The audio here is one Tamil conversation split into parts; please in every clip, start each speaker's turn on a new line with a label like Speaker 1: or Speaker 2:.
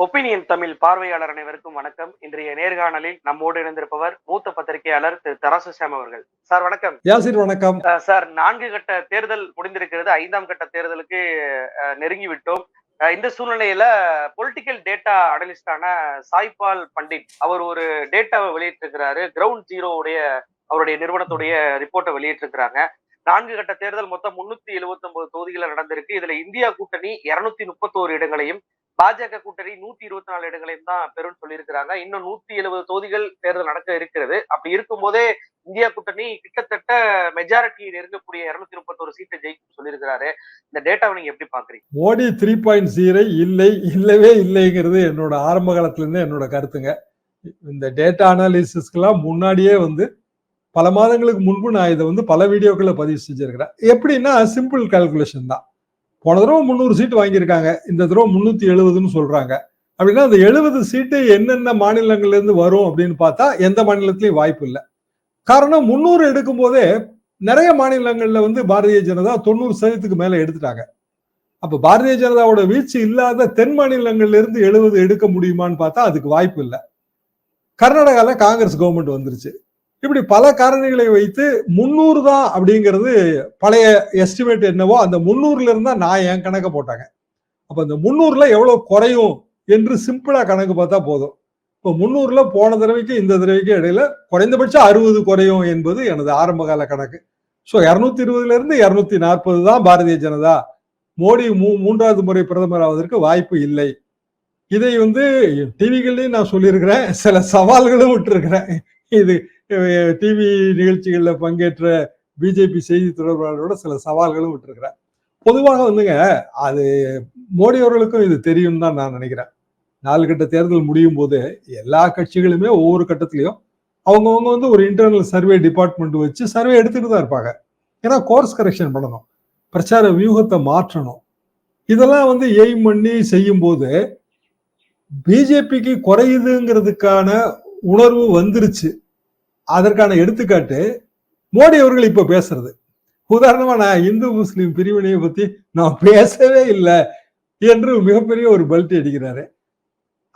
Speaker 1: ஒப்பீனியன் தமிழ் பார்வையாளர் அனைவருக்கும் வணக்கம். இன்றைய நேர்காணலில் நம்மோடு இணைந்திருப்பவர் மூத்த பத்திரிகையாளர் திரு தராசு சாம் அவர்கள். சார் வணக்கம்.
Speaker 2: யாசிர் வணக்கம்?
Speaker 1: சார் நான்கு கட்ட தேர்தல் முடிந்திருக்கிறது. ஐந்தாம் கட்ட தேர்தலுக்கு அஹ், நெருங்கி விட்டோம் அஹ், இந்த சூழ்நிலையில பொலிட்டிக்கல் டேட்டா அனலிஸ்டான சாய்பால் பண்டிட் அவர் ஒரு டேட்டாவை வெளியிட்டிருக்கிறாரு. கிரவுண்ட் ஜீரோவுடைய அவருடைய நிறுவனத்துடைய ரிப்போர்ட்டை வெளியிட்டிருக்கிறாங்க. நான்கு கட்ட தேர்தல் மொத்தம் முன்னூத்தி எழுபத்தி ஒன்பது தொகுதிகள் நடந்திருக்கு. இதுல இந்தியா கூட்டணி இருநூத்தி முப்பத்தோரு இடங்களையும் பாஜக கூட்டணி நூத்தி இருபத்தி நாலு இடங்களையும் தான் பெறும் சொல்லியிருக்கிறாங்க. இன்னும் நூத்தி எழுபது தொகுதிகள் தேர்தல் நடக்க இருக்கிறது. அப்படி இருக்கும்போதே இந்தியா கூட்டணி கிட்டத்தட்ட மெஜாரிட்டி நெருங்கக்கூடிய இருநூத்தி முப்பத்தொரு சீட்டை ஜெயிக்கும் சொல்லியிருக்கிறாரு. இந்த டேட்டாவை நீங்க எப்படி பாக்குறீங்க?
Speaker 2: மோடி த்ரீ பாயிண்ட் ஜீரோ இல்லை இல்லவே இல்லைங்கிறது என்னோட ஆரம்ப காலத்துல இருந்து என்னோட கருத்துங்க. இந்த டேட்டா அனாலிசிஸ்க்கெல்லாம் முன்னாடியே வந்து பல மாதங்களுக்கு முன்பு நான் இதை வந்து பல வீடியோக்களை பதிவு செஞ்சிருக்கிறேன். எப்படின்னா சிம்பிள் கால்குலேஷன் தான். போன தடவை முந்நூறு சீட்டு வாங்கியிருக்காங்க. இந்த தடவை முன்னூத்தி எழுபதுன்னு சொல்றாங்க. அப்படின்னா அந்த எழுபது சீட்டு என்னென்ன மாநிலங்கள்ல இருந்து வரும் அப்படின்னு பார்த்தா எந்த மாநிலத்திலயும் வாய்ப்பு இல்லை. காரணம் முந்நூறு எடுக்கும் போதே நிறைய மாநிலங்கள்ல வந்து பாரதிய ஜனதா தொண்ணூறு சதவீதத்துக்கு மேல எடுத்துட்டாங்க. அப்ப பாரதிய ஜனதாவோட வீழ்ச்சி இல்லாத தென் மாநிலங்கள்ல இருந்து எழுபது எடுக்க முடியுமான்னு பார்த்தா அதுக்கு வாய்ப்பு இல்லை. கர்நாடகாவில் காங்கிரஸ் கவர்மெண்ட் வந்துருச்சு. இப்படி பல காரணிகளை வைத்து முன்னூறு தான் அப்படிங்கிறது பழைய எஸ்டிமேட் என்னவோ அந்த முன்னூறுல இருந்தா நான் என் கணக்க போட்டாங்க. அப்ப அந்த முன்னூறுல எவ்வளவு குறையும் என்று சிம்பிளா கணக்கு பார்த்தா போதும். இப்போ முன்னூறுல போன தடவைக்கு இந்த தடவைக்கு இடையில குறைந்தபட்சம் அறுபது குறையும் என்பது எனது ஆரம்பகால கணக்கு. ஸோ இரநூத்தி இருபதுல இருந்து இரநூத்தி நாற்பது தான் பாரதிய ஜனதா. மோடி மூ மூன்றாவது முறை பிரதமர் ஆவதற்கு வாய்ப்பு இல்லை. இதை வந்து டிவிகள்லையும் நான் சொல்லியிருக்கிறேன். சில சவால்களும் விட்டுருக்கிறேன். இது டிவி நிகழ்ச்சிகளில் பங்கேற்ற பிஜேபி செய்தி தொடர்பாளரோட சில சவால்களும் விட்டுருக்கிறார். பொதுவாக வந்துங்க அது மோடி அவர்களுக்கும் இது தெரியும் தான் நான் நினைக்கிறேன். நாலு கட்ட தேர்தல் முடியும் போது எல்லா கட்சிகளுமே ஒவ்வொரு கட்டத்திலையும் அவங்கவுங்க வந்து ஒரு இன்டர்னல் சர்வே டிபார்ட்மெண்ட் வச்சு சர்வே எடுத்துட்டு தான் இருப்பாங்க. ஏன்னா கோர்ஸ் கரெக்ஷன் பண்ணணும் பிரச்சார வியூகத்தை மாற்றணும். இதெல்லாம் வந்து எய்ம் பண்ணி செய்யும்போது பிஜேபிக்கு குறையுதுங்கிறதுக்கான உணர்வு வந்துருச்சு. அதற்கான எடுத்துக்காட்டு மோடி அவர்கள் இப்ப பேசுறது. உதாரணமா நான் இந்து முஸ்லீம் பிரிவினையை பத்தி நான் பேசவே இல்லை என்று மிகப்பெரிய ஒரு பல்ட்டி அடிக்கிறாரு.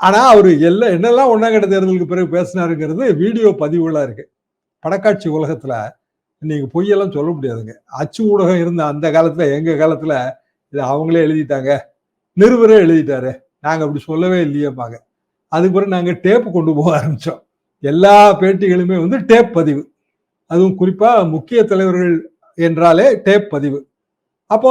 Speaker 2: ஆனா அவரு எல்லாம் என்னெல்லாம் ஒன்னாம் கட்ட தேர்தலுக்கு பிறகு பேசினாருங்கிறது வீடியோ பதிவுகளா இருக்கு. படக்காட்சி உலகத்துல நீங்க பொய்யெல்லாம் சொல்ல முடியாதுங்க. அச்சு ஊடகம் இருந்த அந்த காலத்துல எங்க காலத்துல இதை அவங்களே எழுதிட்டாங்க. நிருபரே எழுதிட்டாரு. நாங்க அப்படி சொல்லவே இல்லையேப்பாங்க அதுக்கு பிறகு நாங்க டேப்பு கொண்டு போக ஆரம்பிச்சோம். எல்லா பேட்டிகளுமே வந்து டேப் பதிவு. அதுவும் குறிப்பாக முக்கிய தலைவர்கள் என்றாலே டேப் பதிவு. அப்போ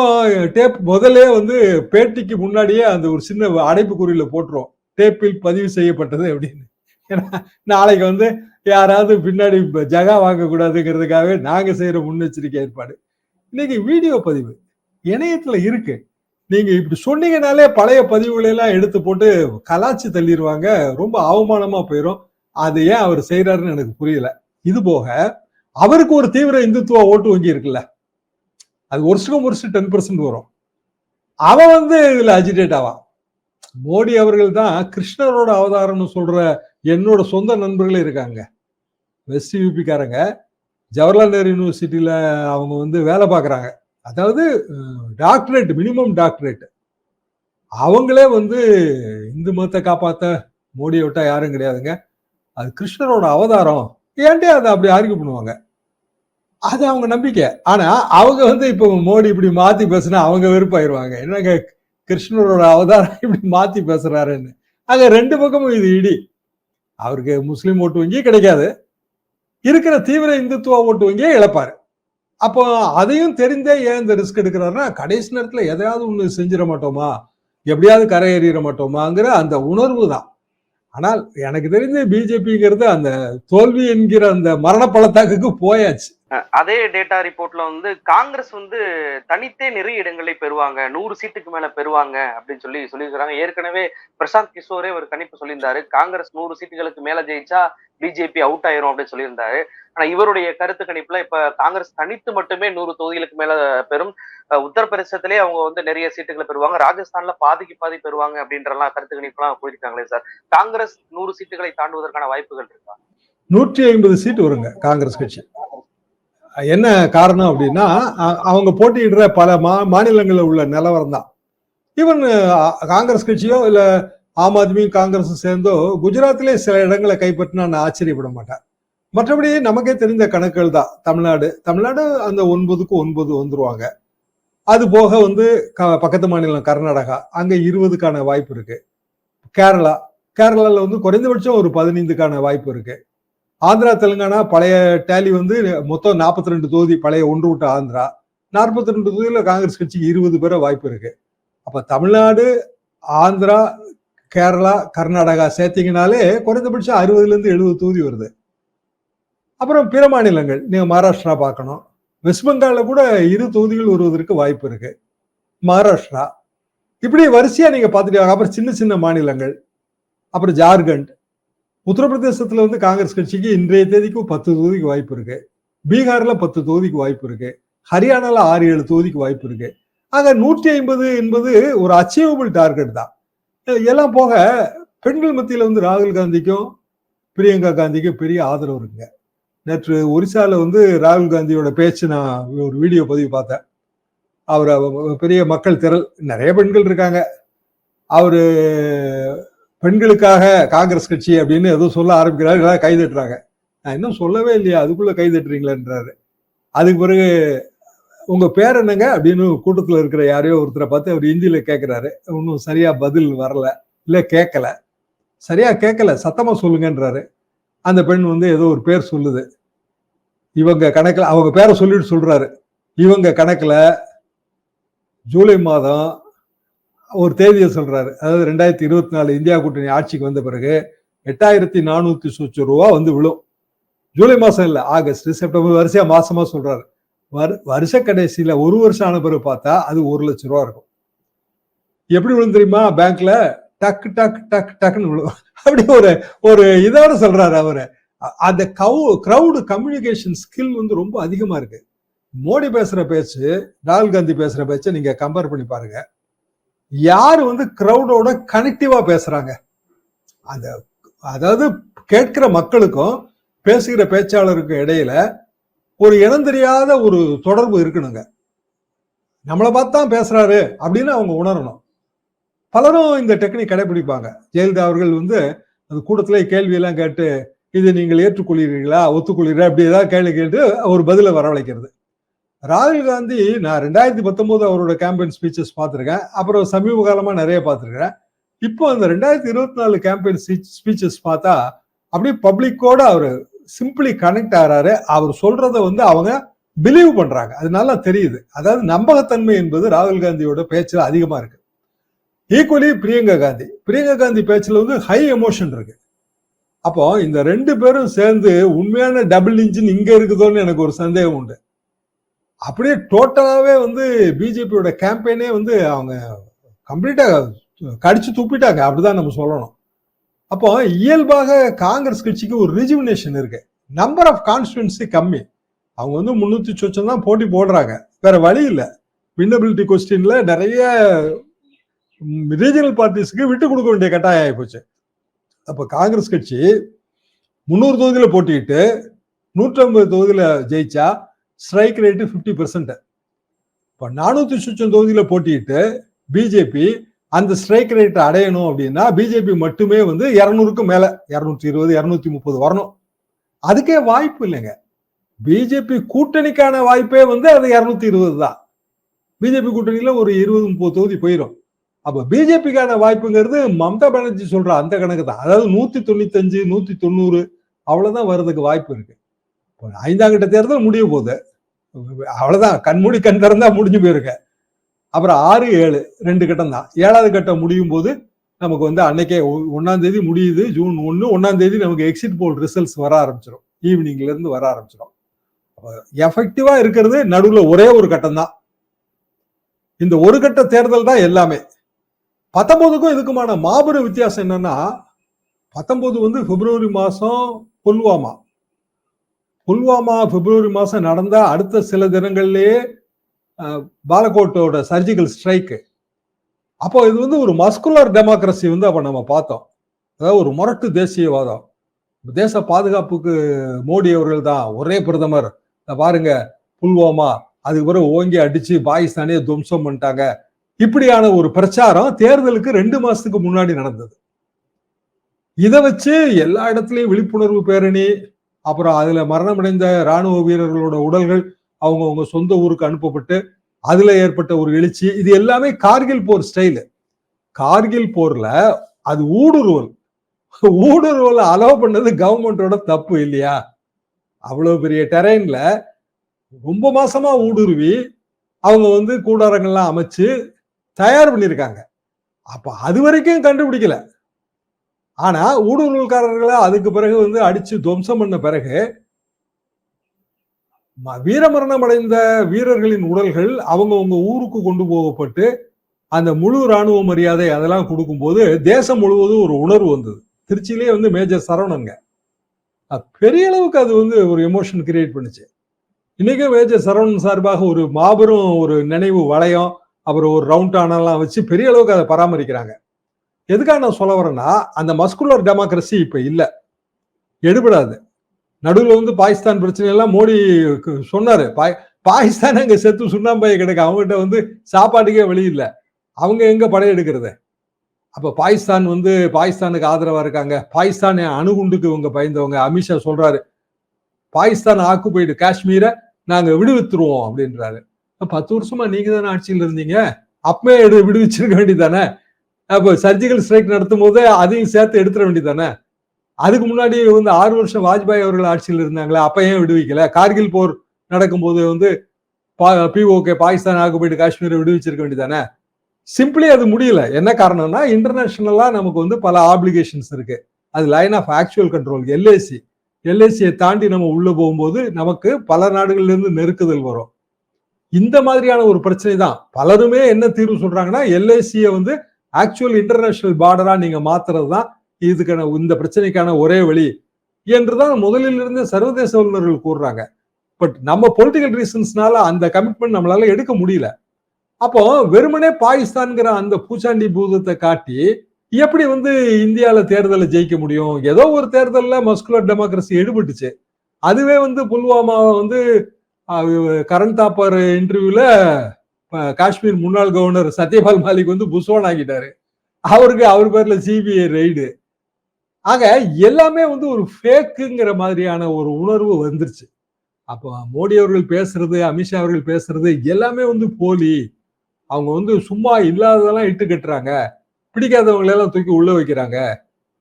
Speaker 2: டேப் முதல்ல வந்து பேட்டிக்கு முன்னாடியே அந்த ஒரு சின்ன அடைப்புக்குறியில போட்டுரும் டேப்பில் பதிவு செய்யப்பட்டது அப்படின்னு. ஏன்னா நாளைக்கு வந்து யாராவது பின்னாடி ஜகா வாங்கக்கூடாதுங்கிறதுக்காகவே நாங்கள் செய்கிற முன்னெச்சரிக்கை ஏற்பாடு. இன்னைக்கு வீடியோ பதிவு. இணையத்தில் இருக்கு. நீங்கள் இப்படி சொன்னீங்கனாலே பழைய பதிவுகளெல்லாம் எடுத்து போட்டு கலாச்சி தள்ளிடுவாங்க ரொம்ப அவமானமாக போயிடும் அது ஏன் அவர் செய்யறாருன்னு எனக்கு புரியல. இது போக அவருக்கு ஒரு தீவிர இந்துத்துவ ஓட்டு வங்கி இருக்குல்ல அது வருஷம் வருஷம் டென் பர்சன்ட் வரும். அவன் வந்து இதுல அஜிடேட் ஆவான் மோடி அவர்கள் தான் கிருஷ்ணரோட அவதாரம்னு சொல்ற என்னோட சொந்த நண்பர்களே இருக்காங்க. வெஸ்ட் யூபிக்காரங்க ஜவஹர்லால் நேரு யூனிவர்சிட்டியில் அவங்க வந்து வேலை பார்க்குறாங்க. அதாவது டாக்டரேட் மினிமம் டாக்டரேட் அவங்களே வந்து இந்து மதத்தை காப்பாற்ற மோடியை விட்டால் யாரும் கிடையாதுங்க. அது கிருஷ்ணரோட அவதாரம். ஏன்டே அதை அப்படி ஆர்கியூ பண்ணுவாங்க? அது அவங்க நம்பிக்கை. ஆனா அவங்க வந்து இப்போ மோடி இப்படி மாத்தி பேசுனா அவங்க வெறுப்பாயிருவாங்க. என்னங்க கிருஷ்ணரோட அவதாரம் இப்படி மாத்தி பேசுறாருன்னு. அங்க ரெண்டு பக்கமும் இது இடி. அவருக்கு முஸ்லீம் ஓட்டு வங்கி கிடைக்காது. இருக்கிற தீவிர இந்துத்துவ ஓட்டு வங்கியே இழப்பாரு. அப்போ அதையும் தெரிந்தே ஏன் இந்த ரிஸ்க் எடுக்கிறாருன்னா கடைசி நேரத்துல எதையாவது ஒண்ணு செஞ்சிட மாட்டோமா? எப்படியாவது கரையேறிட மாட்டோமாங்கிற அந்த உணர்வு தான். ஆனால் எனக்கு தெரிஞ்ச பிஜேபிங்கிறது அந்த தோல்வி என்கிற அந்த மரண பள்ளத்தாக்குக்கு போயாச்சு.
Speaker 1: அதே டேட்டா ரிப்போர்ட்ல வந்து காங்கிரஸ் வந்து தனித்தே நிறைய இடங்களை பெறுவாங்க. நூறு சீட்டுக்கு மேல பெறுவாங்க அப்படின்னு சொல்லி சொல்லியிருக்கிறாங்க. ஏற்கனவே பிரசாந்த் கிஷோரே ஒரு கணிப்பு சொல்லியிருந்தாரு. காங்கிரஸ் நூறு சீட்டுகளுக்கு மேல ஜெயிச்சா பிஜேபி அவுட் ஆயிரும் அப்படின்னு சொல்லியிருந்தாரு. ஆனா இவருடைய கருத்து கணிப்புல இப்ப காங்கிரஸ் தனித்து மட்டுமே நூறு தொகுதிகளுக்கு மேல பெறும். உத்தரப்பிரதேசத்திலே அவங்க வந்து நிறைய சீட்டுகளை பெறுவாங்க. ராஜஸ்தான்ல பாதிக்கு பாதி பெறுவாங்க அப்படின்றலாம் கருத்து கணிப்புலாம் போயிருக்காங்களே சார். காங்கிரஸ் நூறு சீட்டுகளை தாண்டுவதற்கான வாய்ப்புகள் இருக்கா?
Speaker 2: நூற்றி ஐம்பது சீட்டு வருங்க காங்கிரஸ் கட்சி. என்ன காரணம் அப்படின்னா அவங்க போட்டியிடுற பல மா மாநிலங்களில் உள்ள நிலவரம் தான். ஈவன் காங்கிரஸ் கட்சியோ இல்லை ஆம் ஆத்மியும் காங்கிரஸும் சேர்ந்தோ குஜராத்திலே சில இடங்களை கைப்பற்றினா நான் ஆச்சரியப்பட மாட்டேன். மற்றபடி நமக்கே தெரிந்த கணக்குகள் தான். தமிழ்நாடு தமிழ்நாடு அந்த ஒன்பதுக்கு ஒன்பது வந்துருவாங்க. அது போக வந்து க- பக்கத்து மாநிலம் கர்நாடகா அங்கே இருபதுக்கான வாய்ப்பு இருக்கு. கேரளா கேரளாவில் வந்து குறைந்தபட்சம் ஒரு பதினைந்துக்கான வாய்ப்பு இருக்குது ஆந்திரா தெலுங்கானா பழைய டேலி வந்து மொத்தம் 42 ரெண்டு தொகுதி பழைய ஒன்று விட்ட ஆந்திரா. 42 ரெண்டு தொகுதியில் காங்கிரஸ் கட்சிக்கு இருபது பேரை வாய்ப்பு இருக்கு. அப்போ தமிழ்நாடு ஆந்திரா கேரளா கர்நாடகா சேர்த்திங்கனாலே குறைந்தபட்சம் அறுபதுலேருந்து எழுபது தொகுதி வருது. அப்புறம் பிற மாநிலங்கள் நீங்கள் மகாராஷ்டிரா பார்க்கணும். வெஸ்ட் பெங்காலில் கூட இரு தொகுதிகள் வருவதற்கு வாய்ப்பு இருக்கு. மகாராஷ்டிரா. இப்படி வரிசையாக நீங்கள் பார்த்துட்டு அப்புறம் சின்ன சின்ன மாநிலங்கள். அப்புறம் ஜார்க்கண்ட். உத்தரப்பிரதேசத்தில் வந்து காங்கிரஸ் கட்சிக்கு இன்றைய தேதிக்கு பத்து தொகுதிக்கு வாய்ப்பு இருக்கு. பீகாரில் பத்து தொகுதிக்கு வாய்ப்பு இருக்கு. ஹரியானாவில் ஆறு ஏழு தொகுதிக்கு வாய்ப்பு இருக்கு. ஆக நூற்றி ஐம்பது என்பது ஒரு அச்சீவபிள் டார்கெட் தான். எல்லாம் போக பெண்கள் மத்தியில் வந்து ராகுல் காந்திக்கும் பிரியங்கா காந்திக்கும் பெரிய ஆதரவு இருக்குங்க. நேற்று ஒரிசாவில் வந்து ராகுல் காந்தியோட பேச்சு நான் ஒரு வீடியோ பதிவு பார்த்தேன். அவர் பெரிய மக்கள் திரள் நிறைய பெண்கள் இருக்காங்க. அவர் பெண்களுக்காக காங்கிரஸ் கட்சி அப்படின்னு ஏதோ சொல்ல ஆரம்பிக்கிறாரு எல்லாரும் கைதட்டுறாங்க. நான் இன்னும் சொல்லவே இல்லையா அதுக்குள்ள கைதட்டுறீங்களேன்றாரு. அதுக்கு பிறகு உங்க பேர் என்னங்க? அப்படின்னு கூட்டத்தில் இருக்கிற யாரையோ ஒருத்தரை பார்த்து அவர் ஹிந்தியில கேட்கிறாரு ஒன்றும் சரியா பதில் வரல இல்லை கேட்கல சரியா கேட்கல சத்தமா சொல்லுங்கன்றாரு. அந்த பெண் வந்து ஏதோ ஒரு பேர் சொல்லுது. இவங்க கணக்கில் அவங்க பேரை சொல்லிட்டு சொல்றாரு. இவங்க கணக்கில் ஜூலை மாதம் ஒரு தேதியை சொல்றாரு. அதாவது ரெண்டாயிரத்தி இருபத்தி நாலு இந்தியா கூட்டணி ஆட்சிக்கு வந்த பிறகு எட்டாயிரத்தி நானூத்தி சொச்ச ரூபா வந்து விழும். ஜூலை மாசம் இல்ல ஆகஸ்ட் செப்டம்பர் வரிசையா மாசமா சொல்றாரு. வரு வருஷ கடைசியில ஒரு வருஷம் ஆன பிறகு பார்த்தா அது ஒரு லட்சம் ரூபா இருக்கும். எப்படி விழுந்து தெரியுமா? பேங்க்ல டக்கு டக்கு டக்கு டக்குன்னு விழும். அப்படி ஒரு ஒரு இதோட சொல்றாரு அவரு. அந்த கவு கிரவுடு கம்யூனிகேஷன் ஸ்கில் வந்து ரொம்ப அதிகமா இருக்கு. மோடி பேசுற பேச்சு ராகுல் காந்தி பேசுற பேச்சை நீங்க கம்பேர் பண்ணி பாருங்க. யார் வந்து க்ரௌடோட கனெக்டிவா பேசுறாங்க? அந்த அதாவது கேட்கிற மக்களுக்கும் பேசுகிற பேச்சாளருக்கும் இடையில ஒரு இனம் தெரியாத ஒரு தொடர்பு இருக்கணுங்க. நம்மளை பார்த்தா பேசுறாரு அப்படின்னு அவங்க உணரணும். பலரும் இந்த டெக்னிக் கடைபிடிப்பாங்க. ஜெயலலிதா அவர்கள் வந்து அந்த கூட்டத்திலே கேள்வியெல்லாம் கேட்டு இது நீங்கள் ஏற்றுக்கொள்கிறீர்களா? ஒத்துக்கொள்கிறீர்களா? அப்படி ஏதாவது கேள்வி கேட்டு ஒரு பதில வரவழைக்கிறது. ராகுல் காந்தி நான் ரெண்டாயிரத்தி பத்தொன்பது அவரோட கேம்பெயின் ஸ்பீச்சஸ் பார்த்துருக்கேன். அப்புறம் சமீப காலமாக நிறைய பார்த்துருக்கேன் இப்போ அந்த ரெண்டாயிரத்தி இருபத்தி நாலு கேம்பெயின் ஸ்பீச்சஸ் பார்த்தா அப்படியே பப்ளிக்கோட அவர் சிம்பிளி கனெக்ட் ஆகிறாரு. அவர் சொல்றத வந்து அவங்க பிலீவ் பண்றாங்க. அது நல்லா தெரியுது. அதாவது நம்பகத்தன்மை என்பது ராகுல் காந்தியோட பேச்சில் அதிகமா இருக்கு. ஈக்குவலி பிரியங்கா காந்தி. பிரியங்கா காந்தி பேச்சில் வந்து ஹை எமோஷன் இருக்கு. அப்போ இந்த ரெண்டு பேரும் சேர்ந்து உண்மையான டபுள் இன்ஜின் இங்க இருக்குதோன்னு எனக்கு ஒரு சந்தேகம் உண்டு. அப்படியே டோட்டலாகவே வந்து பிஜேபியோட கேம்பெயினே வந்து அவங்க கம்ப்ளீட்டாக கடிச்சு துப்பிட்டாங்க. அப்படிதான் நம்ம சொல்லணும். அப்போ இயல்பாக காங்கிரஸ் கட்சிக்கு ஒரு ரிஜிமினேஷன் இருக்கு. நம்பர் ஆஃப் கான்ஸ்டுவன்சி கம்மி. அவங்க வந்து முன்னூத்தி சொச்சம் தான் போட்டி போடுறாங்க. வேற வழி இல்லை. வின்னபிலிட்டி கொஸ்டின்ல நிறைய ரீஜனல் பார்ட்டிஸ்க்கு விட்டு கொடுக்க வேண்டிய கட்டாயம் ஆகிப்போச்சு அப்போ காங்கிரஸ் கட்சி முந்நூறு தொகுதியில் போட்டிட்டு நூற்றி ஐம்பது தொகுதியில ஜெயிச்சா ஸ்ட்ரைக் ரேட்டு ஃபிஃப்டி பெர்சன்ட் இப்போ நானூற்றி சுச்சம் தொகுதியில் போட்டிட்டு பிஜேபி அந்த ஸ்ட்ரைக் ரேட் அடையணும் அப்படின்னா பிஜேபி மட்டுமே வந்து இரநூறுக்கும் மேலே இரநூத்தி இருபது இரநூத்தி முப்பது வரணும். அதுக்கே வாய்ப்பு இல்லைங்க. பிஜேபி கூட்டணிக்கான வாய்ப்பே வந்து அது இரநூத்தி இருபது தான். பிஜேபி கூட்டணியில் ஒரு இருபது முப்பது தொகுதி போயிடும் அப்போ பிஜேபிக்கான வாய்ப்புங்கிறது மம்தா பானர்ஜி சொல்ற அந்த கணக்கு தான். அதாவது நூற்றி தொண்ணூத்தஞ்சு நூற்றி தொண்ணூறு அவ்வளோதான் வர்றதுக்கு வாய்ப்பு இருக்குது ஐந்தாம் கட்ட தேர்தல் முடிய போகுது. அவ்வளோதான் கண்மூடி கண் திறந்தா முடிஞ்சு போயிருங்க அப்புறம் ஆறு ஏழு ரெண்டு கட்டம் தான். ஏழாவது கட்டம் முடியும் போது நமக்கு வந்து அன்னைக்கே ஒன்றாம் தேதி முடியுது. ஜூன் ஒன்று ஒன்றாம் தேதி நமக்கு எக்ஸிட் போல் ரிசல்ட்ஸ் வர ஆரம்பிச்சிடும் ஈவினிங்லேருந்து வர ஆரம்பிச்சிடும் எஃபெக்டிவாக இருக்கிறது நடுவில் ஒரே ஒரு கட்டம் தான். இந்த ஒரு கட்ட தேர்தல் தான் எல்லாமே. பத்தொம்போதுக்கும் இதுக்குமான மாபெரும் வித்தியாசம் என்னன்னா பத்தொம்போது வந்து பிப்ரவரி மாதம் புல்வாமா. புல்வாமா பிப்ரவரி மாதம் நடந்த அடுத்த சில தினங்கள்லேயே பாலகோட்டோட சர்ஜிக்கல் ஸ்ட்ரைக்கு அப்போ இது வந்து ஒரு மஸ்குலர் டெமோக்ரஸி வந்து அப்போ நம்ம பார்த்தோம். அதாவது ஒரு முரட்டு தேசியவாதம். தேச பாதுகாப்புக்கு மோடி அவர்கள் தான் ஒரே பிரதமர். பாருங்க புல்வாமா அதுக்கு பிறகு ஓங்கி அடிச்சு பாகிஸ்தானே துவம்சம் பண்ணிட்டாங்க. இப்படியான ஒரு பிரச்சாரம் தேர்தலுக்கு ரெண்டு மாசத்துக்கு முன்னாடி நடந்தது. இதை வச்சு எல்லா இடத்துலையும் விழிப்புணர்வு பேரணி அப்புறம் அதுல மரணமடைந்த ராணுவ வீரர்களோட உடல்கள் அவங்கவுங்க சொந்த ஊருக்கு அனுப்பப்பட்டு அதுல ஏற்பட்ட ஒரு எழுச்சி. இது எல்லாமே கார்கில் போர் ஸ்டைலு கார்கில் போர்ல அது ஊடுருவல். ஊடுருவல் அலோவ் பண்ணது கவர்மெண்டோட தப்பு இல்லையா? அவ்வளவு பெரிய டெரெயினில் ரொம்ப மாசமா ஊடுருவி அவங்க வந்து கூடாரங்கள்லாம் அமைச்சு தயார் பண்ணியிருக்காங்க. அப்ப அது வரைக்கும் கண்டுபிடிக்கல. ஆனா ஊடுருவல்காரர்களை அதுக்கு பிறகு வந்து அடிச்சு துவம்சம் பண்ண பிறகு ம- வீரமரணம் அடைந்த வீரர்களின் உடல்கள் அவங்கவுங்க ஊருக்கு கொண்டு போகப்பட்டு அந்த முழு இராணுவ மரியாதை அதெல்லாம் கொடுக்கும்போது தேசம் முழுவதும் ஒரு உணர்வு வந்தது. திருச்சியிலே வந்து மேஜர் சரவணங்க பெரிய அளவுக்கு அது வந்து ஒரு எமோஷன் கிரியேட் பண்ணுச்சு. இன்னைக்கும் மேஜர் சரவணன் சார்பாக ஒரு மாபெரும் ஒரு நினைவு வளையம் அப்புறம் ஒரு ரவுண்ட் ஆனெல்லாம் வச்சு பெரிய அளவுக்கு அதை பராமரிக்கிறாங்க. எதுக்காக நான் சொல்ல வரேன்னா அந்த மஸ்குலர் டெமோக்ரஸி இப்போ இல்லை. எடுபடாது. நடுவில் வந்து பாகிஸ்தான் பிரச்சனை எல்லாம் மோடி சொன்னார். பா பாகிஸ்தான் அங்கே செத்து சுண்ணாம்பாய் கிடைக்கும் அவங்ககிட்ட வந்து சாப்பாட்டுக்கே வழி இல்லை. அவங்க எங்கே படையெடுக்கிறது அப்போ பாகிஸ்தான் வந்து பாகிஸ்தானுக்கு ஆதரவாக இருக்காங்க. பாகிஸ்தான் அணுகுண்டுக்கு இவங்க பயந்தவங்க. அமித்ஷா சொல்கிறாரு பாகிஸ்தான் ஆக்குபைடு காஷ்மீரை நாங்கள் விடுவித்துருவோம் அப்படின்றாரு. பத்து வருஷமா நீங்கள் தானே ஆட்சியில் இருந்தீங்க? அப்பவே எடு விடுவிச்சிருக்க வேண்டியதானே அப்போ சர்ஜிக்கல் ஸ்ட்ரைக் நடத்தும் போது அதையும் சேர்த்து எடுத்துட வேண்டியதானே அதுக்கு முன்னாடி வந்து ஆறு வருஷம் வாஜ்பாய் அவர்கள் ஆட்சியில் இருந்தாங்களே அப்ப ஏன் விடுவிக்கல? கார்கில் போர் நடக்கும்போது வந்து பிஓகே பாகிஸ்தான் ஆக்குபைடு காஷ்மீரை விடுவிச்சிருக்க வேண்டியதானே சிம்பிளி அது முடியல. என்ன காரணம்னா இன்டர்நேஷனலா நமக்கு வந்து பல ஆப்ளிகேஷன்ஸ் இருக்கு. அது line of actual control LAC எல்ஏசியை தாண்டி நம்ம உள்ள போகும்போது நமக்கு பல நாடுகள்லேருந்து நெருக்குதல் வரும். இந்த மாதிரியான ஒரு பிரச்சனை தான் பலருமே என்ன தீர்வு சொல்றாங்கன்னா எல்ஐசியை வந்து ஆக்சுவல் இன்டர்நேஷனல் பார்டரா நீங்க மாத்துறது தான் இதுக்கான இந்த பிரச்சனைக்கான ஒரே வழி என்றுதான் முதலிலிருந்து சர்வதேச வல்லுநர்கள் கூறுறாங்க. பட் நம்ம பொலிட்டிக்கல் ரீசன்ஸ்னால அந்த கமிட்மெண்ட் நம்மளால எடுக்க முடியல. அப்போ வெறுமனே பாகிஸ்தான்கிற அந்த பூச்சாண்டி பூதத்தை காட்டி எப்படி வந்து இந்தியாவில் தேர்தலை ஜெயிக்க முடியும்? ஏதோ ஒரு தேர்தலில் மஸ்குலர் டெமோக்ரஸி எடுபட்டுச்சு. அதுவே வந்து புல்வாமாவை வந்து கரண் தாப்பர் இன்டர்வியூல காஷ்மீர் முன்னாள் கவர்னர் சத்யபால் மாலிக் வந்து புஸ்வான் ஆகிட்டாரு. அவருக்கு அவர் பேர்ல சிபிஐ ரெய்டு ஆக எல்லாமே வந்து ஒரு ஃபேக்குங்கிற மாதிரியான ஒரு உணர்வு வந்துருச்சு. அப்போ மோடி அவர்கள் பேசுறது அமித்ஷா அவர்கள் பேசுறது எல்லாமே வந்து போலி. அவங்க வந்து சும்மா இல்லாததெல்லாம் இட்டு கட்டுறாங்க. பிடிக்காதவங்களெல்லாம் தூக்கி உள்ள வைக்கிறாங்க.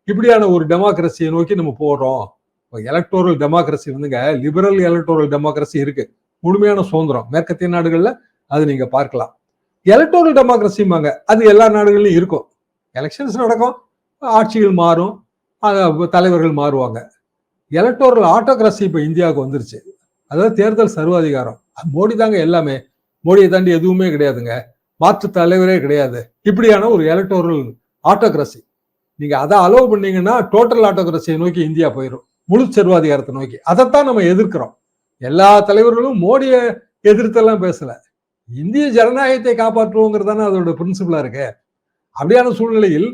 Speaker 2: இப்படியான ஒரு டெமோக்ரஸியை நோக்கி நம்ம போறோம். எலக்டோரல் டெமோக்ரஸி வந்துங்க லிபரல் எலக்டோரல் டெமோக்ரஸி இருக்கு. முழுமையான சுதந்திரம். மேற்கத்திய நாடுகளில் அது நீங்க பார்க்கலாம். எலக்ட்ரோனல் டெமோக்ரஸிம்பாங்க அது எல்லா நாடுகளிலும் இருக்கும். எலெக்ஷன்ஸ் நடக்கும். ஆட்சிகள் மாறும். தலைவர்கள் மாறுவாங்க. எலக்டோரல் ஆட்டோகிரசி இப்போ இந்தியாவுக்கு வந்துருச்சு. அதாவது தேர்தல் சர்வாதிகாரம். மோடி தாங்க எல்லாமே. மோடியை தாண்டி எதுவுமே கிடையாதுங்க. மாற்று தலைவரே கிடையாது. இப்படியான ஒரு எலக்டோரல் ஆட்டோகிரசி நீங்க அதை அலோவ் பண்ணீங்கன்னா டோட்டல் ஆட்டோகிரசியை நோக்கி இந்தியா போயிடும் முழு சர்வாதிகாரத்தை நோக்கி. அதைத்தான் நம்ம எதிர்க்கிறோம். எல்லா தலைவர்களும் மோடியை எதிர்த்தெல்லாம் பேசல. இந்திய ஜனநாயகத்தை காப்பாற்றுவோங்கிறதானே அதோட பிரின்சிபலா இருக்கு. அப்படியான சூழ்நிலையில்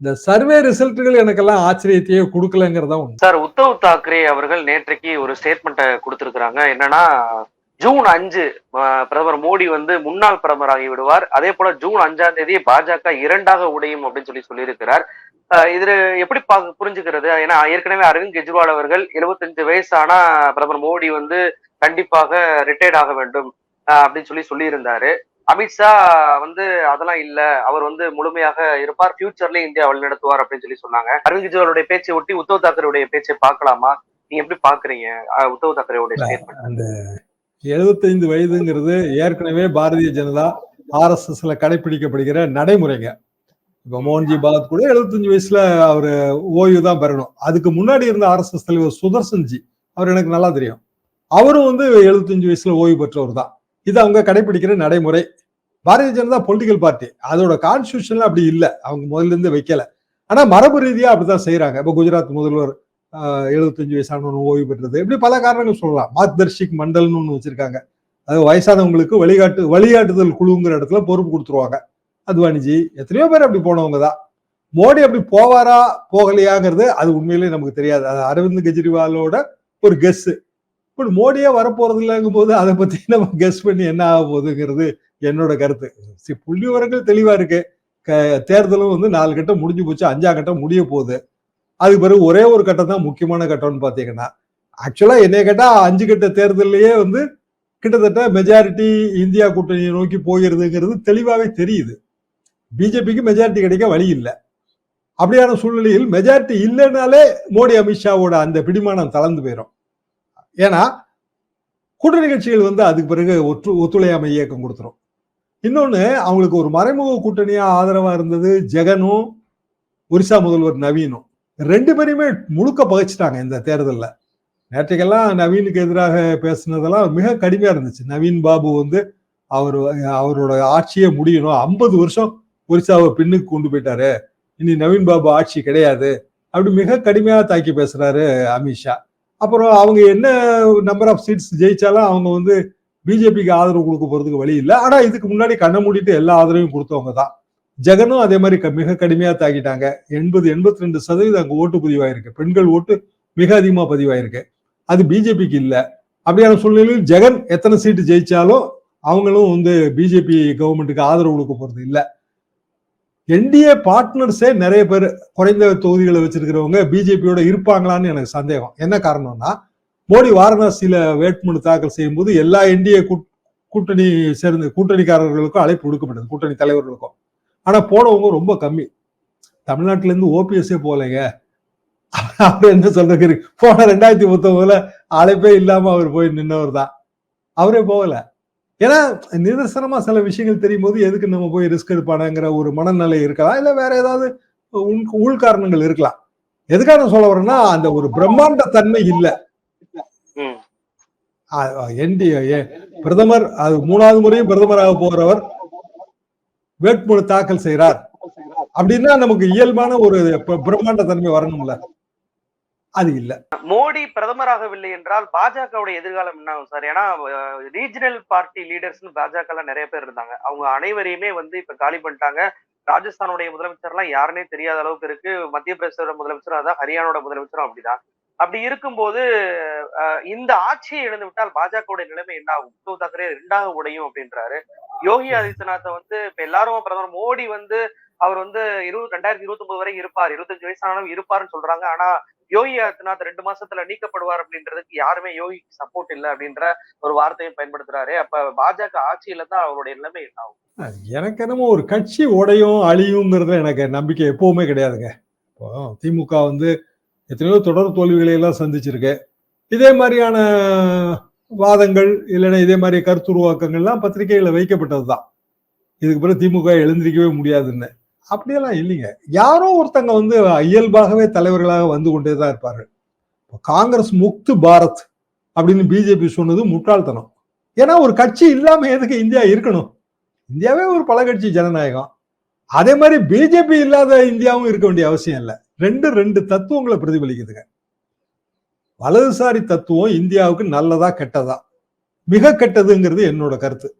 Speaker 2: இந்த சர்வே ரிசல்ட்டுகள் எனக்கெல்லாம் ஆச்சரியத்தையே கொடுக்கலங்கிறதா ஒண்ணு
Speaker 1: சார் உத்தவ் தாக்கரே அவர்கள் நேற்றைக்கு ஒரு ஸ்டேட்மெண்ட்டை கொடுத்துருக்குறாங்க. என்னன்னா ஜூன் அஞ்சு பிரதமர் மோடி வந்து முன்னாள் பிரதமர் ஆகி விடுவார். அதே போல ஜூன் அஞ்சாம் தேதி பாஜக இரண்டாக உடையும் அப்படின்னு சொல்லி சொல்லியிருக்கிறார். இதுல எப்படி பா புரிஞ்சுக்கிறது? ஏன்னா ஏற்கனவே அரவிந்த் கெஜ்ரிவால் அவர்கள் எழுபத்தஞ்சு வயசு ஆனா பிரதமர் மோடி வந்து கண்டிப்பாக ரிட்டையர்ட் ஆக வேண்டும். அப்படின்னு சொல்லி சொல்லியிருந்தாரு. அமித்ஷா வந்து அதெல்லாம் இல்ல. அவர் வந்து முழுமையாக இருப்பார். ஃபியூச்சர்ல இந்தியா வழிநடத்துவார் அப்படின்னு சொல்லி சொன்னாங்க. அரவிந்த் கெஜ்ரிவாலுடைய பேச்சை ஒட்டி உத்தவ் தாக்கரேவுடைய பேச்சை பார்க்கலாமா? நீங்க எப்படி பாக்குறீங்க உத்தவ் தாக்கரேவுடைய ஸ்டேட்மெண்ட்
Speaker 2: அந்த எழுபத்தைந்து வயதுங்கிறது ஏற்கனவே பாரதிய ஜனதா ஆர் எஸ் எஸ்ல கடைபிடிக்கப்படுகிற நடைமுறைங்க. இப்ப மோகன்ஜி பாத் கூட எழுபத்தஞ்சு வயசுல அவரு ஓய்வு தான் பெறணும். அதுக்கு முன்னாடி இருந்த ஆர் எஸ் எஸ் தலைவர் சுதர்சன்ஜி அவர் எனக்கு நல்லா தெரியும். அவரும் வந்து எழுபத்தஞ்சு வயசுல ஓய்வு பெற்றவர் தான். இது அவங்க கடைபிடிக்கிற நடைமுறை. பாரதிய ஜனதா பொலிட்டிக்கல் பார்ட்டி அதோட கான்ஸ்டியூஷன்ல அப்படி இல்லை. அவங்க முதல்ல இருந்து வைக்கல. ஆனா மரபு ரீதியா அப்படிதான் செய்யறாங்க இப்போ குஜராத் முதல்வர் எழுபத்தஞ்சு வயசான ஒன்று ஓய்வு பெற்றது. இப்படி பல காரணங்கள் சொல்லலாம். மார்க்தர்ஷிக் மண்டல்னு ஒன்று வச்சிருக்காங்க. அது வயசானவங்களுக்கு வழிகாட்டு வழிகாட்டுதல் குழுங்கிற இடத்துல பொறுப்பு கொடுத்துருவாங்க. அத்வானிஜி எத்தனையோ பேர் அப்படி போனவங்க தான். மோடி அப்படி போவாரா போகலையாங்கிறது அது உண்மையிலேயே நமக்கு தெரியாது. அது அரவிந்த் கெஜ்ரிவாலோட ஒரு கெஸ்ஸு பட் மோடியே வரப்போறது இல்லைங்கும் போது அதை பத்தி நம்ம கெஸ் பண்ணி என்ன ஆக போகுதுங்கிறது என்னோட கருத்து. புள்ளி விவரங்கள் தெளிவா இருக்கு. தேர்தலும் வந்து நாலு கட்டம் முடிஞ்சு போச்சு அஞ்சாம் கட்டம் முடிய போகுது. அதுக்கு பிறகு ஒரே ஒரு கட்டம் தான் முக்கியமான கட்டம்னு பாத்தீங்கன்னா ஆக்சுவலா என்னைய கேட்டா அஞ்சு கட்ட தேர்தலையே வந்து கிட்டத்தட்ட மெஜாரிட்டி இந்தியா கூட்டணியை நோக்கி போகிறதுங்கிறது தெளிவாகவே தெரியுது. பிஜேபிக்கு மெஜாரிட்டி கிடைக்க வழி இல்லை. அப்படியான சூழ்நிலையில் மெஜாரிட்டி இல்லைனாலே மோடி அமித்ஷாவோட அந்த பிடிமானம் தளர்ந்து போயிடும் ஏன்னா கூட்டணி கட்சிகள் வந்து அதுக்கு பிறகு ஒற்று ஒத்துழையாமை இயக்கம் கொடுத்துரும். இன்னொன்று அவங்களுக்கு ஒரு மறைமுக கூட்டணியாக ஆதரவாக இருந்தது ஜெகனும் ஒரிசா முதல்வர் நவீனும். ரெண்டு பேரையுமே முழுக்க பகைச்சிட்டாங்க இந்த தேர்தலில். நேற்றைக்கெல்லாம் நவீனுக்கு எதிராக பேசுனதெல்லாம் மிக கடுமையாக இருந்துச்சு. நவீன் பாபு வந்து அவர் அவரோட ஆட்சியே முடியணும். ஐம்பது வருஷம் ஒரிசாவை பின்னுக்கு கொண்டு போயிட்டாரு. இனி நவீன் பாபு ஆட்சி கிடையாது. அப்படி மிக கடுமையாக தாக்கி பேசுறாரு அமித்ஷா. அப்புறம் அவங்க என்ன நம்பர் ஆஃப் சீட்ஸ் ஜெயிச்சாலும் அவங்க வந்து பிஜேபிக்கு ஆதரவு கொடுக்க போறதுக்கு வழி இல்லை. ஆனா இதுக்கு முன்னாடி கண்ணை மூடிட்டு எல்லா ஆதரவையும் கொடுத்தவங்க தான். ஜெகனும் அதே மாதிரி க- மிக கடுமையா தாக்கிட்டாங்க. எண்பது எண்பத்தி ரெண்டு சதவீதம் அங்கே ஓட்டு பதிவாயிருக்கு. பெண்கள் ஓட்டு மிக அதிகமா பதிவாயிருக்கு. அது பிஜேபிக்கு இல்லை. அப்படியான சூழ்நிலையில் ஜெகன் எத்தனை சீட்டு ஜெயிச்சாலும் அவங்களும் வந்து பிஜேபி கவர்மெண்ட்டுக்கு ஆதரவு கொடுக்க போறது இல்லை. என்டிஏ பார்ட்னர்ஸே நிறைய பேர் குறைந்த தொகுதிகளை வச்சிருக்கிறவங்க பிஜேபியோட இருப்பாங்களான்னு எனக்கு சந்தேகம். என்ன காரணம்னா மோடி வாரணாசியில வேட்புமனு தாக்கல் செய்யும்போது எல்லா என்டிஏ கூட்டணி சேர்ந்த கூட்டணிக்காரர்களுக்கும் அழைப்பு விடுக்கப்பட்டது கூட்டணி தலைவர்களுக்கும். ஆனா போனவங்க ரொம்ப கம்மி. தமிழ்நாட்டுல இருந்து ஓபிஎஸ்ஸே போகலைங்க. அவர் என்ன சொல்றாரு? போன ரெண்டாயிரத்தி பத்தொன்பதுல அழைப்பே இல்லாம அவர் போய் நின்னவர் தான். அவரே போகல. ஏன்னா நிதர்சனமா சில விஷயங்கள் தெரியும் போது எதுக்கு நம்ம போய் ரிஸ்க் எடுப்பானங்கிற ஒரு மனநிலை இருக்கலாம். இல்ல வேற ஏதாவது உள்- உள்காரணங்கள் இருக்கலாம். எதுக்காக சொல்ல வரேன்னா அந்த ஒரு பிரம்மாண்ட தன்மை இல்ல.
Speaker 1: ம்.
Speaker 2: என்டி பிரதமர் அது மூணாவது முறையும் பிரதமராக போறவர் வேட்புமனு தாக்கல் செய்கிறார் அப்படின்னா நமக்கு இயல்பான ஒரு பிரம்மாண்ட தன்மை வரணும்ல. அது இல்ல.
Speaker 1: மோடி பிரதமராகவில்லை என்றால் பாஜகவுடைய எதிர்காலம் என்ன ஆகும் சார்? ஏன்னா ரீஜனல் பார்ட்டி லீடர்ஸ்னு பாஜக நிறைய பேர் இருந்தாங்க. அவங்க அனைவரையுமே வந்து இப்ப காலி பண்ணிட்டாங்க. ராஜஸ்தானுடைய முதலமைச்சர்லாம் யாருனே யாருன்னே தெரியாத அளவுக்கு இருக்கு. மத்திய பிரதேசோட முதலமைச்சரும் அதான் ஹரியானோட முதலமைச்சரும் அப்படிதான். அப்படி இருக்கும்போது இந்த ஆட்சியை இழந்து விட்டால் பாஜகவுடைய நிலைமை என்ன ஆகும்? உத்தவ் தாக்கரே ரெண்டாக உடையும் அப்படின்றாரு. யோகி ஆதித்யநாத்தை வந்து இப்ப எல்லாரும் பிரதமர் மோடி வந்து அவர் வந்து இருபது ரெண்டாயிரத்தி இருபத்தி ஒன்பது வரை இருப்பார். இருபத்தஞ்சு வயசானாலும் இருப்பாருன்னு சொல்றாங்க. ஆனா யோகி ஆதித்யநாத் ரெண்டு மாசத்துல நீக்கப்படுவார் அப்படின்றதுக்கு யாருமே யோகிக்கு சப்போர்ட் இல்லை அப்படின்ற ஒரு வார்த்தையும் பயன்படுத்துறாரு. அப்ப பாஜக ஆட்சியில தான் அவருடைய நிலைமை என்ன ஆகும்
Speaker 2: எனக்கு என்னமோ ஒரு கட்சி உடையும் அழியுங்கிறதுல எனக்கு நம்பிக்கை எப்பவுமே கிடையாதுங்க. இப்போ திமுக வந்து எத்தனையோ தொடர் தோல்விகளை எல்லாம் சந்திச்சிருக்கு. இதே மாதிரியான வாதங்கள் இல்லைன்னா இதே மாதிரி கருத்துருவாக்கங்கள்லாம் பத்திரிகைகளில் வைக்கப்பட்டது தான் இதுக்கு பிறகு திமுக எழுந்திருக்கவே முடியாதுன்னு. அப்படியெல்லாம் இல்லைங்க. யாரோ ஒருத்தங்க வந்து இயல்பாகவே தலைவர்களாக வந்து கொண்டே தான் இருப்பார்கள். இப்போ காங்கிரஸ் முக்து பாரத் அப்படின்னு பிஜேபி சொன்னது முட்டாள்தனம். ஏன்னா ஒரு கட்சி இல்லாம எதுக்கு இந்தியா இருக்கணும்? இந்தியாவே ஒரு பல கட்சி ஜனநாயகம். அதே மாதிரி பிஜேபி இல்லாத இந்தியாவும் இருக்க வேண்டிய அவசியம் இல்லை. ரெண்டு ரெண்டு தத்துவங்களை பிரதிபலிக்குதுங்க. வலதுசாரி தத்துவம் இந்தியாவுக்கு நல்லதா கெட்டதா? மிக கெட்டதுங்கிறது என்னோட கருத்து.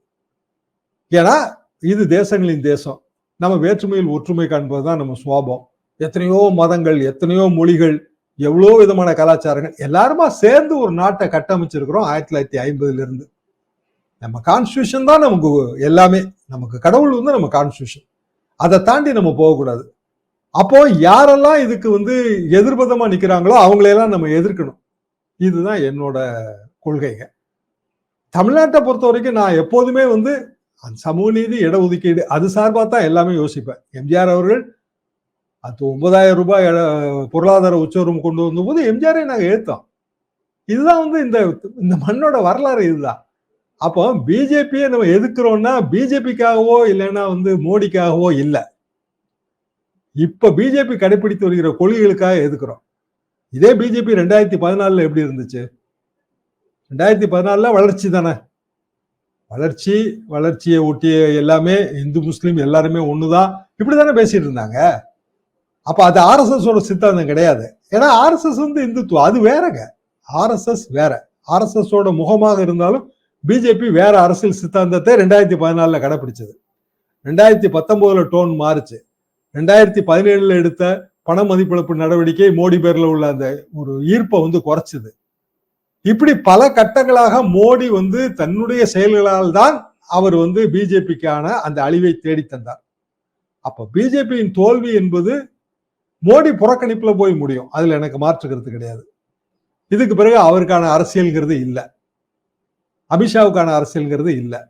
Speaker 2: ஏன்னா இது தேசங்களின் தேசம். நம்ம வேற்றுமையில் ஒற்றுமை காண்பது தான் நம்ம சுவாபம். எத்தனையோ மதங்கள் எத்தனையோ மொழிகள் எவ்வளோ விதமான கலாச்சாரங்கள் எல்லாருமா சேர்ந்து ஒரு நாட்டை கட்டமைச்சிருக்கிறோம் ஆயிரத்தி தொள்ளாயிரத்தி ஐம்பதுல இருந்து நம்ம கான்ஸ்டியூஷன் தான் நமக்கு எல்லாமே. நமக்கு கடவுள் வந்து நம்ம கான்ஸ்டியூஷன் அதை தாண்டி நம்ம போகக்கூடாது. அப்போ யாரெல்லாம் இதுக்கு வந்து எதிர்பதமா நிக்கிறாங்களோ அவங்களையெல்லாம் நம்ம எதிர்க்கணும். இதுதான் என்னோட கொள்கைங்க. தமிழ்நாட்டை பொறுத்த வரைக்கும் நான் எப்போதுமே வந்து சமூக நீதி இடஒதுக்கீடு அது சார்பாக தான் எல்லாமே யோசிப்பேன். எம்ஜிஆர் அவர்கள் அது ஒன்பதாயிரம் ரூபாய் பொருளாதார உச்சவரம் கொண்டு வந்தபோது எம்ஜிஆரை நாங்கள் ஏற்றோம் இதுதான் வந்து இந்த இந்த மண்ணோட வரலாறு இதுதான். அப்போ பிஜேபியை நம்ம எதுக்குறோம்னா பிஜேபிக்காகவோ இல்லைன்னா வந்து மோடிக்காகவோ இல்லை. இப்போ பிஜேபி கடைபிடித்து வருகிற கொள்கைகளுக்காக எதுக்குறோம் இதே பிஜேபி ரெண்டாயிரத்தி பதினாலில் எப்படி இருந்துச்சு? ரெண்டாயிரத்தி பதினாலில் வளர்ச்சி தானே. வளர்ச்சி வளர்ச்சியை ஒட்டிய எல்லாமே இந்து முஸ்லீம் எல்லாருமே ஒண்ணுதான். இப்படிதானே பேசிட்டு இருந்தாங்க. அப்ப அது ஆர்எஸ்எஸ் சித்தாந்தம் கிடையாது. ஏன்னா ஆர்எஸ்எஸ் வந்து இந்துத்துவம். அது வேறங்க. ஆர்எஸ்எஸ் வேற. ஆர்எஸ்எஸ் முகமாக இருந்தாலும் பிஜேபி வேற அரசியல் சித்தாந்தத்தை ரெண்டாயிரத்தி பதினாலுல கடைபிடிச்சது ரெண்டாயிரத்தி பத்தொன்பதுல டோன் மாறுச்சு. ரெண்டாயிரத்தி பதினேழுல எடுத்த பண மதிப்பிழப்பு நடவடிக்கை மோடி பேர்ல உள்ள அந்த ஒரு ஈர்ப்பை வந்து குறைச்சது. இப்படி பல கட்டங்களாக மோடி வந்து தன்னுடைய செயல்களால் தான் அவர் வந்து பிஜேபிக்கான அந்த அழிவை தேடி தந்தார். அப்ப பிஜேபியின் தோல்வி என்பது மோடி புறக்கணிப்புல போய் முடியும். அதுல எனக்கு மாற்றுக்கிறது கிடையாது. இதுக்கு பிறகு அவருக்கான அரசியல்ங்கிறது இல்லை. அமித்ஷாவுக்கான அரசியல்ங்கிறது இல்லை.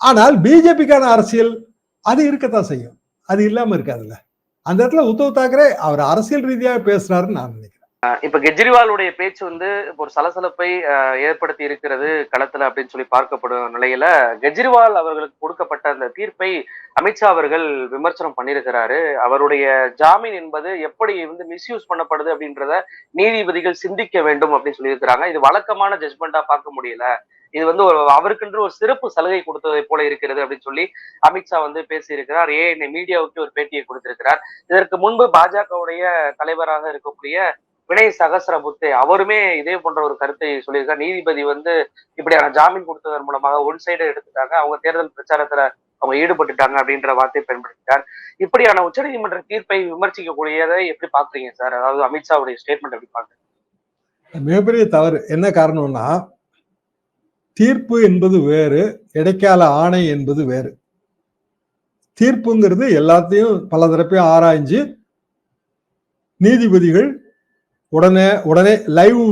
Speaker 2: ஆனால் பிஜேபிக்கான அரசியல் அது இருக்கத்தான் செய்யும். அது இல்லாம இருக்காதுல்ல. அந்த இடத்துல உத்தவ் தாக்கரே அவர் அரசியல் ரீதியாக பேசுறாருன்னு நான் நினைக்கிறேன்.
Speaker 1: இப்ப கெஜ்ரிவாலுடைய பேச்சு வந்து ஒரு சலசலப்பை ஏற்படுத்தி இருக்கிறது களத்துல அப்படின்னு சொல்லி பார்க்கப்படும் நிலையில கெஜ்ரிவால் அவர்களுக்கு கொடுக்கப்பட்ட அந்த தீர்ப்பை அமித்ஷா அவர்கள் விமர்சனம் பண்ணியிருக்கிறாரு. அவருடைய ஜாமீன் என்பது எப்படி வந்து மிஸ்யூஸ் பண்ணப்படுது அப்படின்றத நீதிபதிகள் சிந்திக்க வேண்டும் அப்படின்னு சொல்லியிருக்கிறாங்க. இது வழக்கமான ஜட்மெண்டா பார்க்க முடியல. இது வந்து ஒரு அவருக்கென்று ஒரு சிறப்பு சலுகை கொடுத்ததை போல இருக்கிறது அப்படின்னு சொல்லி அமித்ஷா வந்து பேசியிருக்கிறார். ஏ மீடியாவுக்கு ஒரு பேட்டியை கொடுத்திருக்கிறார். இதற்கு முன்பு பாஜகவுடைய தலைவராக இருக்கக்கூடிய வினய் சகசரபுத்தே. அவருமே இதே போன்ற ஒரு கருத்தை சொல்லியிருக்காரு. நீதிபதி வந்து இப்படியான ஜாமீன் கொடுத்ததன் மூலமாக ஒன் சைடு எடுத்துட்டாங்க. அவங்க தேர்தல் பிரச்சாரத்துல அவங்க ஈடுபட்டுட்டாங்க அப்படின்ற வார்த்தையை பயன்படுத்திட்டார். இப்படியான உச்சநீதிமன்ற தீர்ப்பை விமர்சிக்கக்கூடியதை எப்படி பாக்குறீங்க சார்? அதாவது அமித்ஷாவுடைய ஸ்டேட்மெண்ட் எப்படி பாக்குறீங்க
Speaker 2: மிகப்பெரிய தவறு. என்ன காரணம்னா தீர்ப்பு என்பது வேறு இடைக்கால ஆணை என்பது வேறு. தீர்ப்புங்கிறது எல்லாத்தையும் பல தரப்பையும் ஆராய்ஞ்சு நீதிபதிகள் உடனே உடனே லைவ்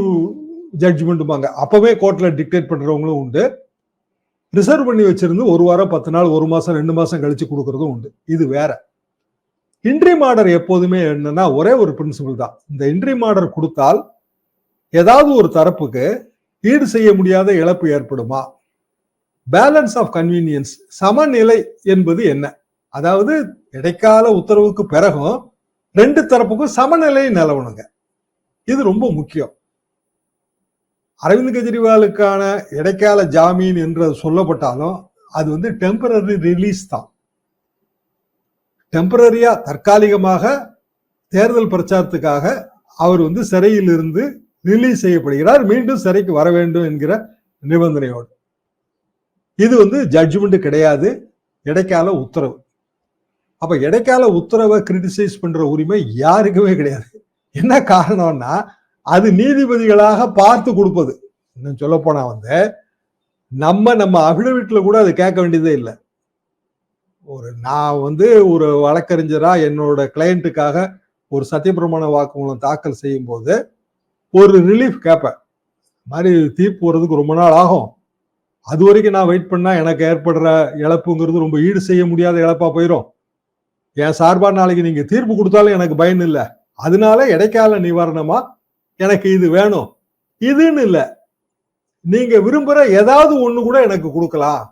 Speaker 2: ஜட்ஜ்மெண்ட்டுமாங்க அப்பவே கோர்ட்ல டிக்டேட் பண்றவங்களும் உண்டு. ரிசர்வ் பண்ணி வச்சிருந்து ஒரு வாரம் பத்து நாள் ஒரு மாசம் ரெண்டு மாசம் கழிச்சு கொடுக்கறதும் உண்டு. இது வேற. இன்ட்ரீம் ஆர்டர் எப்போதுமே என்னன்னா ஒரே ஒரு பிரின்சிபல் தான். இந்த இன்ட்ரீம் ஆர்டர் கொடுத்தால் ஏதாவது ஒரு தரப்புக்கு ஈடு செய்ய முடியாத இழப்பு ஏற்படுமா? பேலன்ஸ் ஆஃப் கன்வீனியன்ஸ் சமநிலை என்பது என்ன? அதாவது இடைக்கால உத்தரவுக்கு பிறகும் ரெண்டு தரப்புக்கும் சமநிலை நிலவணுங்க. இது ரொம்ப முக்கியம். அரவிந்த் கெஜ்ரிவாலுக்கான இடைக்கால ஜாமீன் என்று சொல்லப்பட்டாலும் அது வந்து டெம்பரரி ரிலீஸ் தான். டெம்பரரியா தற்காலிகமாக தேர்தல் பிரச்சாரத்துக்காக அவர் வந்து சிறையில் இருந்து ரிலீஸ் செய்யப்படுகிறார். மீண்டும் சிறைக்கு வர வேண்டும் என்கிற நிபந்தனையோடு. இது வந்து ஜட்ஜ்மெண்ட் கிடையாது. இடைக்கால உத்தரவு. அப்ப இடைக்கால உத்தரவை கிரிட்டிசைஸ் பண்ற உரிமை யாருக்குமே கிடையாது. என்ன காரணம்னா அது நீதிபதிகளாக பார்த்து கொடுப்பது. இன்னும் சொல்ல போனா வந்து நம்ம நம்ம அபிடவிட்ல கூட அது கேட்க வேண்டியதே இல்லை. ஒரு நான் வந்து ஒரு வழக்கறிஞரா என்னோட கிளையண்ட்டுக்காக ஒரு சத்தியப்பிரமாண வாக்குமூலம் தாக்கல் செய்யும் போது ஒரு ரிலீஃப் கேட்பேன். மாதிரி தீர்ப்பு வர்றதுக்கு ரொம்ப நாள் ஆகும். அது வரைக்கும் நான் வெயிட் பண்ணால் எனக்கு ஏற்படுற இழப்புங்கிறது ரொம்ப ஈடு செய்ய முடியாத இழப்பாக போயிடும் என் சார்பாக நாளைக்கு நீங்கள் தீர்ப்பு கொடுத்தாலும் எனக்கு பயன் இல்லை. அதனால இடைக்கால நிவாரணமா எனக்கு இது வேணும். இதுன்னு இல்லை. நீங்க விரும்புற ஏதாவது ஒண்ணு கூட எனக்கு கொடுக்கலாம்.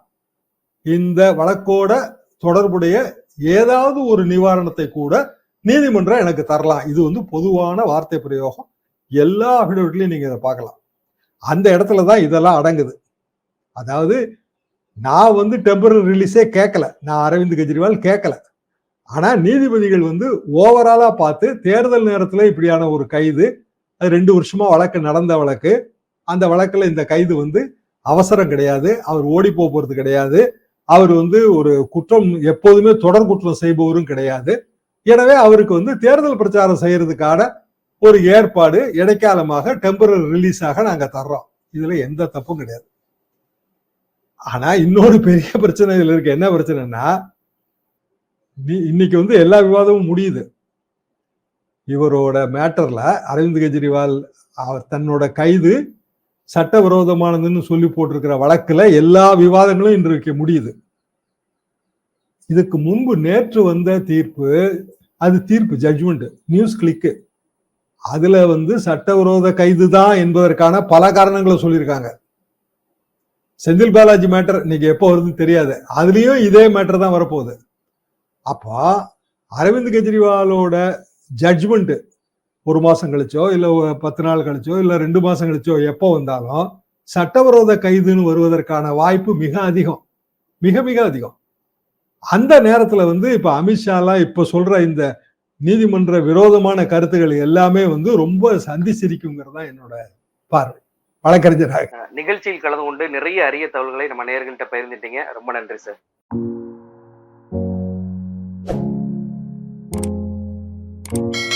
Speaker 2: இந்த வழக்கோட தொடர்புடைய ஏதாவது ஒரு நிவாரணத்தை கூட நீதிமன்றம் எனக்கு தரலாம். இது வந்து பொதுவான வார்த்தை பிரயோகம். எல்லா அபிடவிட்லையும் நீங்க இதை பார்க்கலாம். அந்த இடத்துல தான் இதெல்லாம் அடங்குது. அதாவது நான் வந்து டெம்பரரி ரிலீஸே கேட்கல நான் அரவிந்த் கெஜ்ரிவால் கேட்கல ஆனால் நீதிபதிகள் வந்து ஓவராலாக பார்த்து தேர்தல் நேரத்தில் இப்படியான ஒரு கைது அது ரெண்டு வருஷமா வழக்கு நடந்த வழக்கு அந்த வழக்கில் இந்த கைது வந்து அவசரம் கிடையாது அவர் ஓடி போகிறது கிடையாது அவர் வந்து ஒரு குற்றம் எப்போதுமே தொடர் குற்றம் செய்பவரும் கிடையாது. எனவே அவருக்கு வந்து தேர்தல் பிரச்சாரம் செய்யறதுக்கான ஒரு ஏற்பாடு இடைக்காலமாக டெம்பரரி ரிலீஸாக நாங்கள் தர்றோம். இதுல எந்த தப்பும் கிடையாது. ஆனா இன்னொரு பெரிய பிரச்சனை இதுல இருக்கு. என்ன பிரச்சனைனா இன்னைக்கு வந்து எல்லா விவாதமும் முடியுது. இவரோட மேட்டர்ல அரவிந்த் கெஜ்ரிவால் அவர் தன்னோட கைது சட்டவிரோதமானதுன்னு சொல்லி போட்டிருக்கிற வழக்குல எல்லா விவாதங்களும் இன்றைக்கு முடியுது. இதுக்கு முன்பு நேற்று வந்த தீர்ப்பு அது தீர்ப்பு ஜட்ஜ்மெண்ட் நியூஸ் கிளிக்கு அதுல வந்து சட்டவிரோத கைது தான் என்பதற்கான பல காரணங்களை சொல்லியிருக்காங்க. செந்தில் பாலாஜி மேட்டர் இன்னைக்கு எப்போ வருதுன்னு தெரியாது. அதுலயும் இதே மேட்டர் தான் வரப்போகுது. அப்போ அரவிந்த் கெஜ்ரிவாலோட ஜட்ஜ்மெண்ட் ஒரு மாசம் கழிச்சோ இல்ல பத்து நாள் கழிச்சோ இல்ல ரெண்டு மாசம் கழிச்சோ எப்போ வந்தாலும் சட்டவிரோத கைதுன்னு வருவதற்கான வாய்ப்பு மிக அதிகம். மிக மிக அதிகம். அந்த நேரத்துல வந்து இப்ப அமித்ஷாலாம் இப்ப சொல்ற இந்த நீதிமன்ற விரோதமான கருத்துக்கள் எல்லாமே வந்து ரொம்ப சந்தி சிரிக்குங்கிறது தான் என்னோட பார்வை. வழக்கறிஞராக
Speaker 1: நிகழ்ச்சியில் கலந்து கொண்டு நிறைய அரிய தகவல்களை நம்ம நேயர்கள்ட்ட பகிர்ந்துட்டீங்க. ரொம்ப நன்றி சார். Thank you.